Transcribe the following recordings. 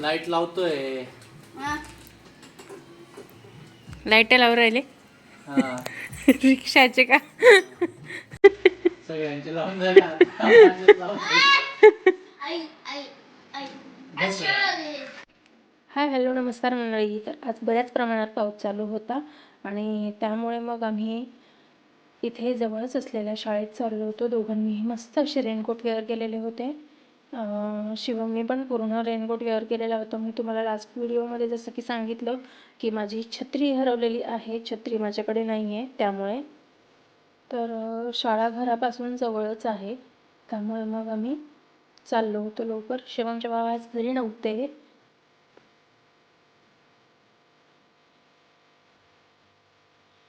Light लावतोय. हा. Light लावून राहिले. हा. रिक्षाचे का? सगळ्यांचे लावून. हाय हॅलो नमस्कार मंडळी. तर आज बऱ्याच प्रमाणात पाऊस चालू होता आणि त्यामुळे मग आम्ही इथे जवळच असलेल्या शाळेत चाललो होतो. दोघांनीही मस्त असे रेनकोट वेअर केलेले होते. शिवम शिवमने पण पूर्ण रेनकोट वेअर केलेला होता. मी तुम्हाला लास्ट व्हिडिओमध्ये जसं की सांगितलं की माझी छत्री हरवलेली आहे. छत्री माझ्याकडे नाही आहे त्यामुळे तर शाळा घरापासून जवळच आहे. त्यामुळे मग आम्ही चाललो होतो लवकर. शिवमच्या बाबा आज घरी नव्हते.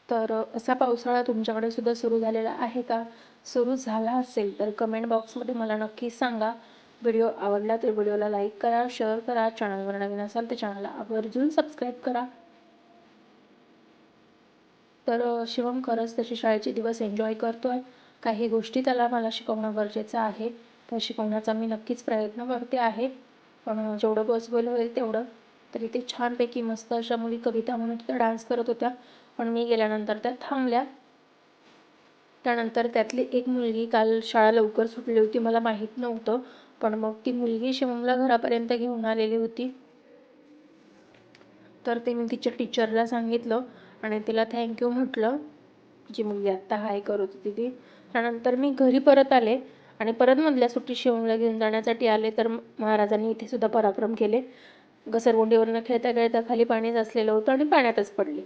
तर असा पावसाळा तुमच्याकडे सुद्धा सुरू झालेला आहे का? सुरू झाला असेल तर कमेंट बॉक्समध्ये मला नक्की सांगा. व्हिडिओ आवडला तर व्हिडिओला लाईक करा शेअर करा चॅनलवर नवीन असाल तर चॅनलला आवर्जून सबस्क्राईब करा. तर शिवम खरंच त्याचे शाळेचे दिवस एन्जॉय करतोय. काही गोष्टी त्याला मला शिकवणं गरजेचं आहे. त्या शिकवण्याचा मी नक्कीच प्रयत्न करते आहे. पण जेवढं पॉसिबल होईल तेवढं. तरी ते छानपैकी मस्त अशा मुली कविता म्हणून त्या डान्स करत होत्या. पण मी गेल्यानंतर त्या थांबल्या. त्यानंतर त्यातली एक मुलगी काल शाळा लवकर सुटली होती मला माहीत नव्हतं. पण मग ती मुलगी शिवमला घरापर्यंत घेऊन आलेली होती. तर ते मी तिच्या टीचरला सांगितलं आणि तिला थँक्यू म्हटलं. जी मुलगी आत्ता हाय करत होती ती. त्यानंतर मी घरी परत आले आणि परत मधल्या सुट्टी शिवमला घेऊन जाण्यासाठी आले. तर महाराजांनी इथे सुद्धा पराक्रम केले. घसरगुंडीवरनं खेळता खेळता खाली पाणी साचलेलं होतं आणि पाण्यातच पडले.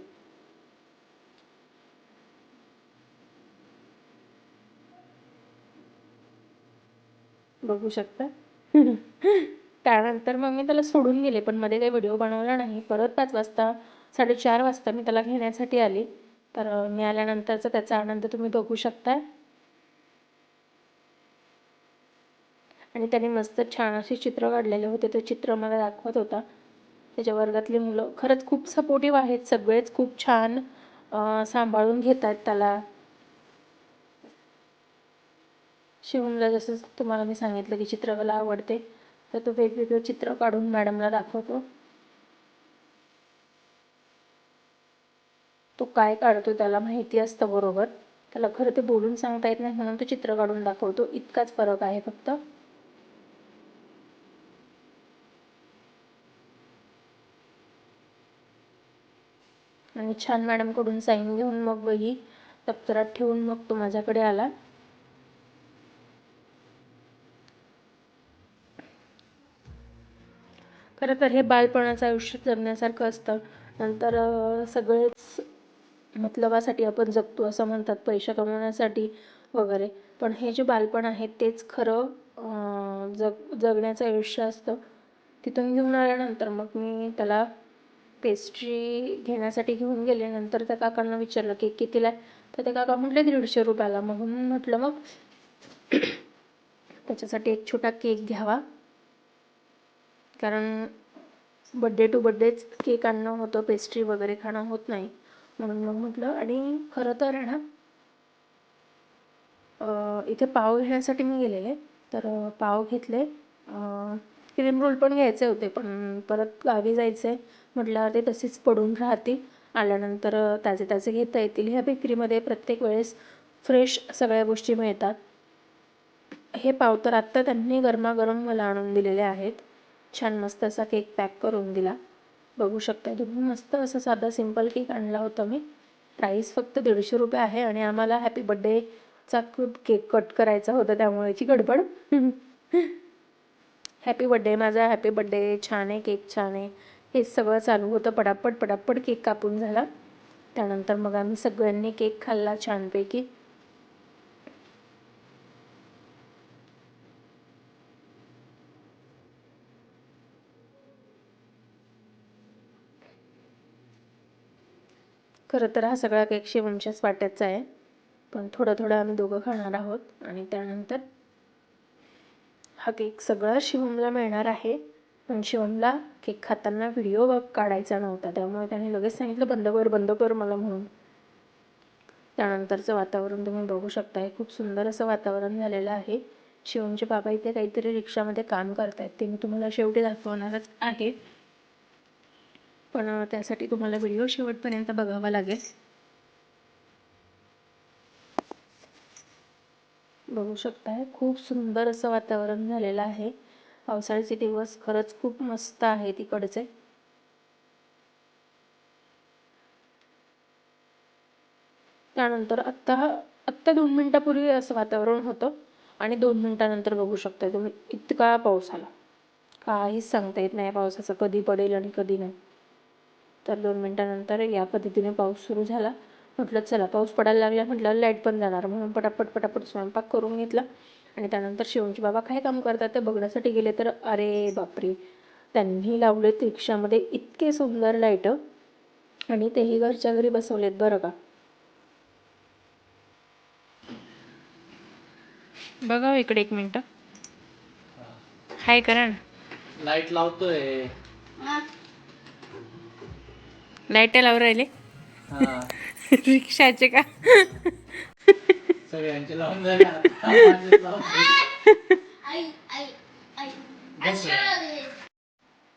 बघू शकता. त्यानंतर मग मी त्याला सोडून गेले पण मध्ये काही व्हिडिओ बनवला नाही. परत पाच वाजता साडेचार वाजता मी त्याला घेण्यासाठी आली. तर मी आल्यानंतरचा त्याचा आनंद तुम्ही बघू शकता. आणि त्याने मस्त छान असे चित्र काढलेले होते. ते चित्र मला दाखवत होता. त्याच्या वर्गातली मुलं खरंच खूप सपोर्टिव्ह आहेत. सगळेच खूप छान सांभाळून घेत आहेत त्याला. शिवमला जसं तुम्हाला मी सांगितलं की चित्रकला आवडते तर तो वेगवेगळे चित्र काढून मॅडमला दाखवतो. तो काय काढतो त्याला माहिती असतं बरोबर. त्याला खरं ते बोलून सांगता येत नाही म्हणून तो चित्र काढून दाखवतो. इतकाच फरक आहे फक्त. आणि छान मॅडमकडून साईन घेऊन मग वही दप्तरात ठेवून मग तो माझ्याकडे आला. खरं तर हे बालपणाचं आयुष्य जगण्यासारखं असतं. नंतर सगळेच मतलबासाठी आपण जगतो असं म्हणतात पैसे कमवण्यासाठी वगैरे. पण हे जे बालपण आहे तेच खरं जग जगण्याचं आयुष्य असतं. तिथून घेऊन आल्यानंतर मग मी त्याला पेस्ट्री घेण्यासाठी घेऊन गेले. नंतर त्या काकांना विचारलं केक कितीला आहे तर ते काका म्हटले दीडशे रुपयाला. मग म्हटलं मग त्याच्यासाठी एक छोटा केक घ्यावा. कारण बड्डे टू बड्डेच केक आणणं होतं पेस्ट्री वगैरे खाणं होत नाही. म्हणून मग म्हटलं आणि खरं तर आहे ना इथे पाव घेण्यासाठी मी गेलेले. तर पाव घेतले. क्रीम रोल पण घ्यायचे होते पण परत गावी जायचं. आहे म्हटल्यावर ते तसेच पडून राहतील आल्यानंतर ताजे ताजे घेता येतील. ह्या बेकरीमध्ये प्रत्येक वेळेस फ्रेश सगळ्या गोष्टी मिळतात. हे पाव तर आत्ता त्यांनी गरमागरम मला आणून दिलेले आहेत. छान मस्त असा केक पॅक करून दिला. बघू शकता तुम्ही मस्त असा साधा सिंपल केक आणला होता मी. प्राईस फक्त दीडशे रुपये आहे आणि आम्हाला हॅपी बड्डेचा केक कट करायचा होता त्यामुळेची गडबड. हॅपी बड्डे माझा हॅपी बड्डे छान आहे केक छान आहे. हे सगळं चालू होतं पटापट पटापट केक कापून झाला. त्यानंतर मग आम्ही सगळ्यांनी केक खाल्ला छानपैकी. खरं तर हा सगळा केक शिवमच्याच वाट्याचा आहे. पण थोडं थोडं आम्ही दोघं खाणार आहोत. आणि त्यानंतर हा केक सगळा शिवमला मिळणार आहे. पण शिवमला केक खाताना व्हिडिओ काढायचा नव्हता. त्यामुळे त्याने लगेच सांगितलं बंद कर बंद कर मला म्हणून. त्यानंतरचं वातावरण तुम्ही बघू शकताय. खूप सुंदर असं वातावरण झालेलं आहे. शिवमचे बाबा इथे काहीतरी रिक्षामध्ये काम करत आहेत ते मी तुम्हाला शेवटी दाखवणारच आहे. पण त्यासाठी तुम्हाला व्हिडिओ शेवटपर्यंत बघावा लागेल. बघू शकताय खूप सुंदर असं वातावरण झालेलं आहे. पावसाळ्याचे दिवस खरंच खूप मस्त आहे तिकडचे. त्यानंतर आत्ता आत्ता दोन मिनिटापूर्वी असं वातावरण होतं आणि दोन मिनिटानंतर बघू शकताय तुम्ही इतका पाऊस आला. काहीच सांगता येत नाही पावसाचं कधी पडेल आणि कधी नाही. तर दोन मिनिटानंतर या पद्धतीने पाऊस सुरू झाला. म्हटलं चला पाऊस पडायला लागला म्हटलं लाइट पण जाणार. म्हणून पटापट पटापट स्वयंपाक करून घेतला. आणि त्यानंतर शिवमचे बाबा काय काम करतात ते बघण्यासाठी गेले तर अरे बापरे! त्यांनी लावलेत रिक्षामध्ये इतके सुंदर लाइट आणि तेही घरच्या घरी बसवलेत बरं का? बघा हो इकडे एक मिनटं. हाय करा ना लाइट लावतोय. हा. लाइट लावून राहिले. हा. रिक्षाचे का? सगळ्यांचे लावून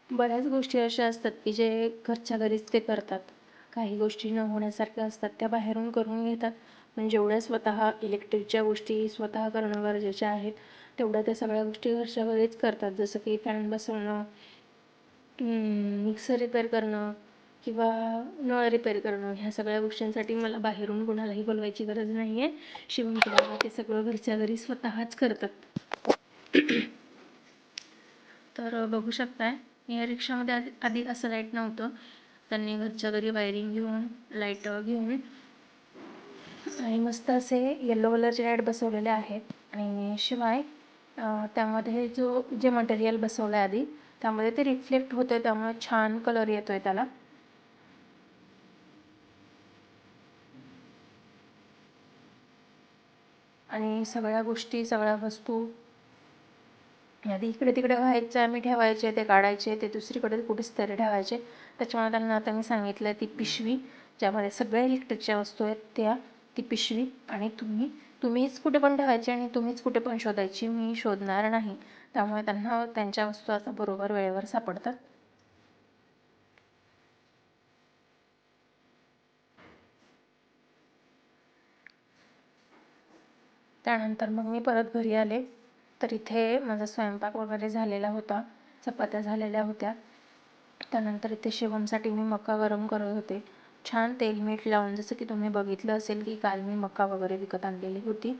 बऱ्याच गोष्टी अशा असतात की जे घरच्या घरीच ते करतात. काही गोष्टी न होण्यासारख्या असतात त्या बाहेरून करून घेतात. पण जेवढ्या स्वतः इलेक्ट्रिकच्या गोष्टी स्वतः करणं गरजेच्या आहेत तेवढ्या त्या सगळ्या गोष्टी घरच्या घरीच करतात. जसं की फॅन बसवणं मिक्सर रिपेअर करणं किंवा नळ रिपेअर करणं ह्या सगळ्या गोष्टींसाठी मला बाहेरून कोणालाही बोलवायची गरज नाही आहे शिवण बाबा ते सगळं घरच्या घरी स्वतःच करतात. तर बघू शकताय या रिक्षामध्ये आधी आधी असं लाइट नव्हतं. त्यांनी घरच्या घरी वायरिंग घेऊन लाइट घेऊन आणि मस्त असे येलो कलरचे लाइट बसवलेले आहेत. आणि शिवाय त्यामध्ये जो जे मटेरियल बसवलं आहे आधी त्यामध्ये ते रिफ्लेक्ट होतं त्यामुळे छान कलर येतो आहे त्याला. आणि सगळ्या गोष्टी सगळ्या वस्तू आधी इकडे तिकडे व्हायच्या आम्ही ठेवायचे ते काढायचे ते दुसरीकडे कुठेच तरी ठेवायचे. त्याच्यामुळे त्यांना आता मी सांगितलं ती पिशवी ज्यामध्ये सगळ्या इलेक्ट्रिकच्या वस्तू आहेत त्या ती पिशवी आणि तुम्ही तुम्हीच कुठे पण ठेवायची आणि तुम्हीच कुठे पण शोधायची मी शोधणार नाही. त्यामुळे त्यांना त्यांच्या वस्तू आता बरोबर वेळेवर सापडतात. त्यानंतर मग मी परत घरी आले. तर इथे माझा स्वयंपाक वगैरे झालेला होता. चपात्या झालेल्या होत्या. त्यानंतर इथे शिवमसाठी मी मका गरम करत होते. छान तेल मीठ लावून जसं की तुम्ही बघितलं असेल की काल मी मका वगैरे विकत आणलेली होती.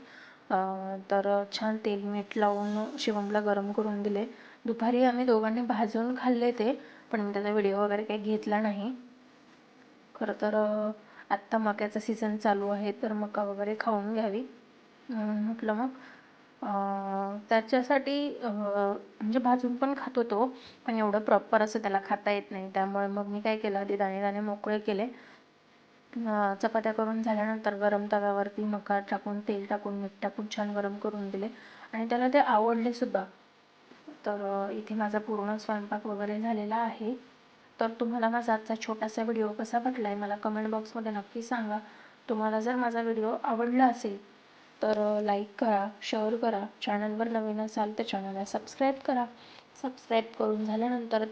तर छान तेल मीठ लावून शिवमला गरम करून दिले. दुपारी आम्ही दोघांनी भाजून खाल्ले ते पण मी त्याचा व्हिडिओ वगैरे काही घेतला नाही. खरं तर आत्ता मक्याचा सीझन चालू आहे तर मका वगैरे खाऊन घ्यावी. म्हटलं मग. त्याच्यासाठी म्हणजे भाजून पण खातो तो पण एवढं प्रॉपर असं त्याला खाता येत नाही. त्यामुळे मग मी काय केलं आधी दाणे दाणे मोकळे केले. चपात्या करून झाल्यानंतर गरम तव्यावरती मका टाकून तेल टाकून मीठ टाकून छान गरम करून दिले. आणि त्याला ते आवडले सुद्धा. तर इथे माझा पूर्ण स्वयंपाक वगैरे झालेला आहे. तर तुम्हाला माझा आजचा छोटासा व्हिडिओ कसा वाटला आहे मला कमेंट बॉक्समध्ये नक्की सांगा. तुम्हाला जर माझा व्हिडिओ आवडला असेल तर लाईक करा शेअर करा. चॅनलवर नवीन असाल तर चॅनलला सबस्क्राईब करा. सबस्क्राईब करून झाल्यानंतर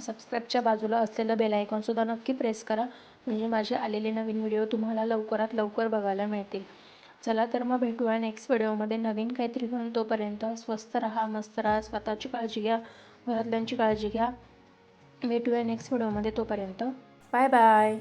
सबस्क्राईबच्या बाजूला असलेलं बेल आयकॉनसुद्धा नक्की प्रेस करा. म्हणजे माझे आलेले नवीन व्हिडिओ तुम्हाला लवकरात लवकर बघायला मिळतील. चला तर मग भेटूया नेक्स्ट व्हिडिओमध्ये नवीन काहीतरी घेऊन तोपर्यंत स्वस्त राहा मस्त राहा. स्वतःची काळजी घ्या. घरातल्यांची काळजी घ्या. भेटूया नेक्स्ट व्हिडिओमध्ये तोपर्यंत. Bye bye